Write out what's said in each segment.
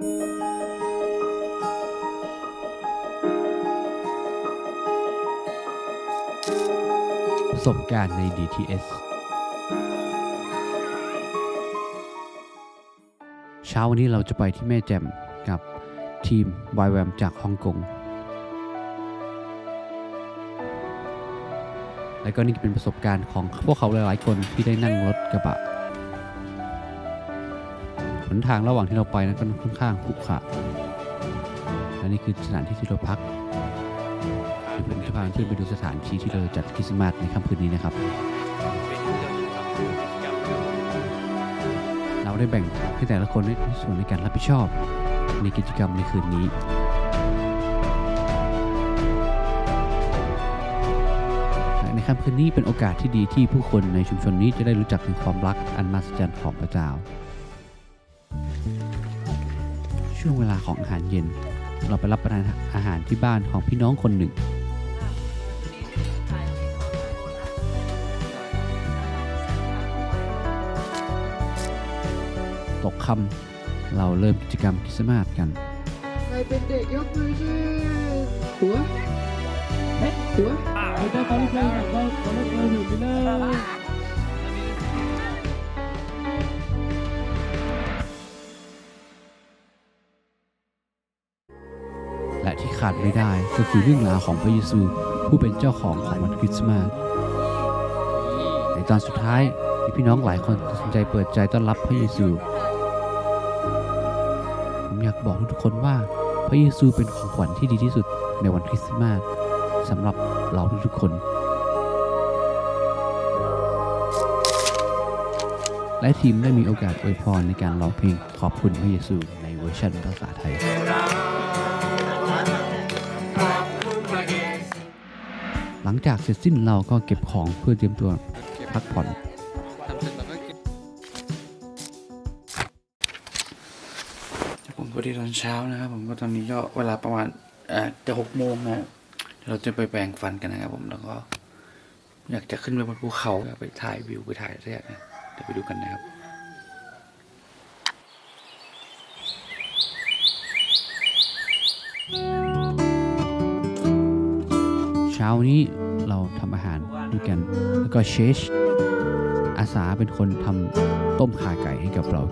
ประสบการณ์ใน DTS เช้าวันนี้เราจะไปที่แม่แจ่มกับทีม YWAM จากฮ่องกง และก็นี่เป็นประสบการณ์ของพวกเขาหลายๆคนที่ได้นั่งรถกระบะ หนทางระหว่างที่เราไปนั้นก็ค่อนข้างขรุขระและนี่คือสถานที่ที่เราพักเดี๋ยวผมจะพาเพื่อนไปดูสถานที่ที่เราจัดคริสต์มาสในค่ำคืนนี้นะครับ เราได้แบ่งให้แต่ละคนได้ส่วนในการรับผิดชอบ ในกิจกรรมในคืนนี้ในค่ำคืนนี้เป็นโอกาสที่ดีที่ผู้คนในชุมชนนี้จะได้รู้จักถึงความรักอันมหัศจรรย์ของพระเจ้า ช่วงเวลาของอาหารเย็น เราไปรับประทานอาหารที่บ้านของพี่น้องคนหนึ่ง ตกค่ำเราเริ่มกิจกรรมคริสต์มาสกันใครเป็นเด็กยกมือขึ้นหัวเฮ้ยหัวไม่ได้เขาเล่นเลยเขาเขาเล่นเลย ที่ขาดไม่ได้ก็คือเรื่องราวของพระเยซู ผู้เป็นเจ้าของของวันคริสต์มาสในตอนสุดท้ายมีพี่น้องหลายคนตัดสินใจเปิดใจต้อนรับพระเยซู ผมอยากบอกทุกคนว่าพระเยซูเป็นของขวัญที่ดีที่สุดในวันคริสต์มาสสำหรับเราทุกๆคน และทีมได้มีโอกาสอวยพรในการร้องเพลงขอบคุณพระเยซูในเวอร์ชันภาษาไทย หลังจากเสร็จสิ้นเราก็เก็บของเพื่อเตรียมตัวพักผ่อนผมพอดีตอนเช้านะครับผมก็ตอนนี้ก็เวลาประมาณเอ่อจะหกโมงนะเราจะไปแปรงฟันกันนะครับผมแล้วก็ อยากจะขึ้นไปบนภูเขาไปถ่ายวิวไปถ่ายอะไรอย่างเงี้ยเดี๋ยวไปดูกันนะครับ ช้านี้เราทำอาหารด้วยกัน แล้วก็เชชอาสาเป็นคนทำต้มขาไก่ให้กับเรา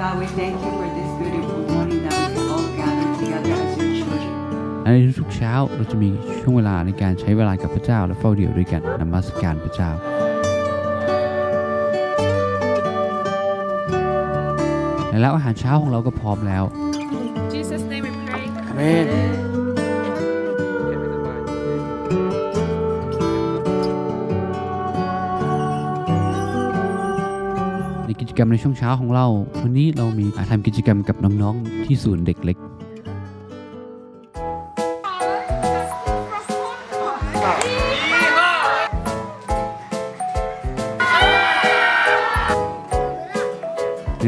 God, we thank you for this beautiful morning that we can all gather together as your children. และในทุกๆเช้าเราจะมีช่วงเวลาในการใช้เวลากับพระเจ้า และเฝ้าเดี่ยวด้วยกันนมัสการพระเจ้าและแล้วอาหารเช้าของเราก็พร้อมแล้ว มนในกิจกรรมในช่วงเช้าของเรา วันนี้เรามีทำกิจกรรมกับน้องๆ ที่ศูนย์เด็กเล็ก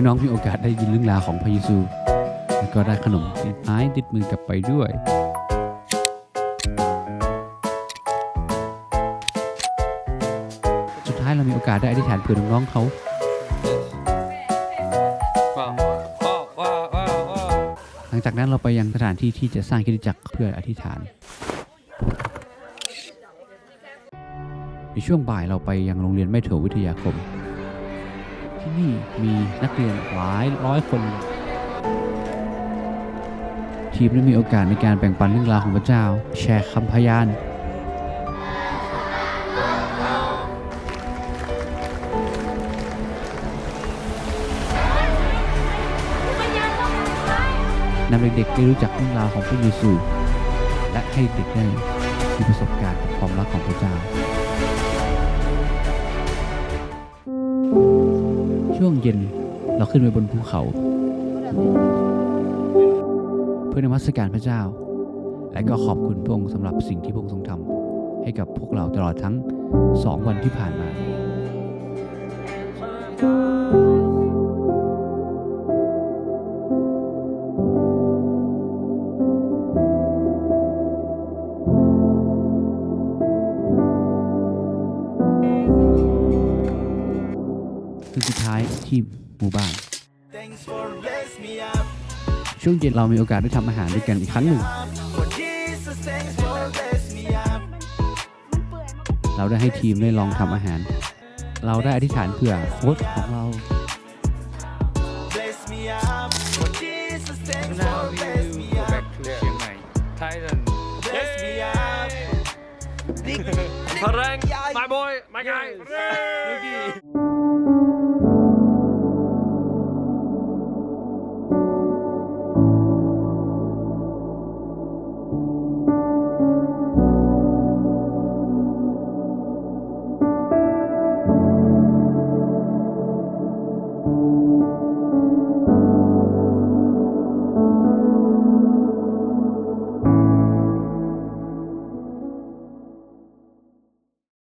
น้องๆมีโอกาสได้ยินเรื่องราวของพระเยซู แล้วก็ได้ขนมติดไม้ติดมือกลับไปด้วยสุดท้ายเรามีโอกาสได้อธิษฐานเผื่อน้องๆเขาว้าวว้าวว้าวหลังจากนั้นเราไปยังสถานที่ที่จะสร้างคริสตจักรเพื่ออธิษฐาน ในช่วงบ่ายเราไปยังโรงเรียนแม่โถวิทยาคม ที่นี่มีนักเรียนหลายร้อยคน ทีมได้มีโอกาสในการแบ่งปันเรื่องราวของพระเจ้า แชร์คำพยานนำเด็กๆได้รู้จักเรื่องราวของพระเยซู และให้เด็กได้มีประสบการณ์กับความรักของพระเจ้า ช่วงเย็นเราขึ้นไปบนภูเขา เพื่อนมัสการพระเจ้า และก็ขอบคุณพระองค์สำหรับสิ่งที่พระองค์ทรงทำให้กับพวกเราตลอดทั้งสองวันที่ผ่านมาสุดท้ายที่หมู่บ้าน ช่วงเย็นเรามีโอกาสได้ทำอาหารด้วยกันอีกครั้งหนึ่ง เราได้ให้ทีมได้ลองทำอาหาร เราได้อธิษฐานเผื่อโค้ชของเรา Now we will go back to เชียงใหม่ Thailand พลัง my boy my guy